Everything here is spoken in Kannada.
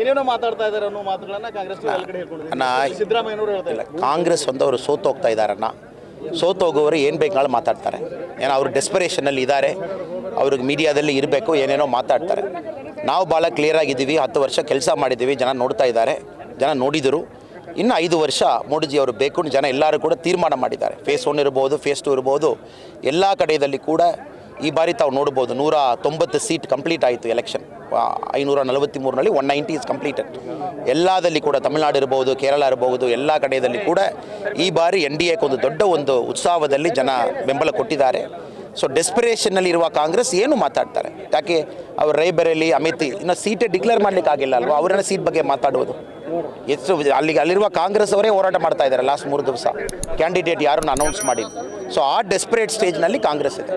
ಏನೇನೋ ಮಾತಾಡ್ತಾ ಇದ್ದಾರೆ ಅನ್ನೋ ಮಾತುಗಳನ್ನ ಕಾಂಗ್ರೆಸ್ ಕಡೆ ಹೇಳ್ಕೊಂಡಿದ್ದಾರೆ ಸಿದ್ದರಾಮಯ್ಯನವರು ಹೇಳ್ತಾ ಇಲ್ಲ ಕಾಂಗ್ರೆಸ್ ಒಂದವರು ಸೋತೋಗ್ತಾ ಇದ್ದಾರನ್ನ. ಸೋತೋಗೋರು ಏನು ಬೇಕಾಳು ಮಾತಾಡ್ತಾರೆ. ಏನೋ ಅವರು ಡೆಸ್ಪರೇಷನಲ್ಲಿ ಇದ್ದಾರೆ. ಅವ್ರಿಗೆ ಮೀಡಿಯಾದಲ್ಲಿ ಇರಬೇಕು ಏನೇನೋ ಮಾತಾಡ್ತಾರೆ. ನಾವು ಭಾಳ ಕ್ಲಿಯರ್ ಆಗಿದ್ದೀವಿ ಹತ್ತು ವರ್ಷ ಕೆಲಸ ಮಾಡಿದ್ದೀವಿ ಜನ ನೋಡ್ತಾ ಇದ್ದಾರೆ ಜನ ನೋಡಿದರು. ಇನ್ನು ಐದು ವರ್ಷ ಮೋಡಿಜಿ ಅವರು ಬೇಕು ಜನ ಎಲ್ಲರೂ ಕೂಡ ತೀರ್ಮಾನ ಮಾಡಿದ್ದಾರೆ. ಫೇಸ್ ಒನ್ ಇರ್ಬೋದು ಫೇಸ್ ಟು ಇರ್ಬೋದು ಎಲ್ಲ ಕಡೆಯಲ್ಲಿ ಕೂಡ ಈ ಬಾರಿ ತಾವು ನೋಡ್ಬೋದು ನೂರ ತೊಂಬತ್ತು ಸೀಟ್ ಕಂಪ್ಲೀಟ್ ಆಯಿತು ಎಲೆಕ್ಷನ್. ಐನೂರ ನಲವತ್ತ್ಮೂರರಲ್ಲಿ ಒನ್ ನೈಂಟಿ ಇಸ್ ಕಂಪ್ಲೀಟೆಡ್ ಎಲ್ಲದಲ್ಲಿ ಕೂಡ ತಮಿಳುನಾಡು ಇರ್ಬೋದು, ಕೇರಳ ಇರಬಹುದು ಎಲ್ಲ ಕಡೆಯಲ್ಲಿ ಕೂಡ ಈ ಬಾರಿ ಎನ್ ಡಿ ಎಕ್ ಒಂದು ದೊಡ್ಡ ಒಂದು ಉತ್ಸಾಹದಲ್ಲಿ ಜನ ಬೆಂಬಲ ಕೊಟ್ಟಿದ್ದಾರೆ. ಸೊ ಡೆಸ್ಪಿರೇಷನ್ನಲ್ಲಿ ಇರುವ ಕಾಂಗ್ರೆಸ್ ಏನು ಮಾತಾಡ್ತಾರೆ? ಯಾಕೆ ಅವ್ರು ರೈಬರೇಲಿ ಅಮಿತ್ ಇನ್ನು ಸೀಟೇ ಡಿಕ್ಲೇರ್ ಮಾಡಲಿಕ್ಕೆ ಆಗಿಲ್ಲ ಅಲ್ವಾ? ಅವರನ್ನ ಸೀಟ್ ಬಗ್ಗೆ ಮಾತಾಡುವುದು. ಎಷ್ಟು ಅಲ್ಲಿಗೆ ಅಲ್ಲಿರುವ ಕಾಂಗ್ರೆಸ್ ಅವರೇ ಹೋರಾಟ ಮಾಡ್ತಾ ಇದ್ದಾರೆ ಲಾಸ್ಟ್ ಮೂರು ದಿವಸ. ಕ್ಯಾಂಡಿಡೇಟ್ ಯಾರನ್ನು ಅನೌನ್ಸ್ ಮಾಡಿ ಸೊ ಆ ಡೆಸ್ಪರೇಟ್ ಸ್ಟೇಜ್ನಲ್ಲಿ ಕಾಂಗ್ರೆಸ್ ಇದೆ.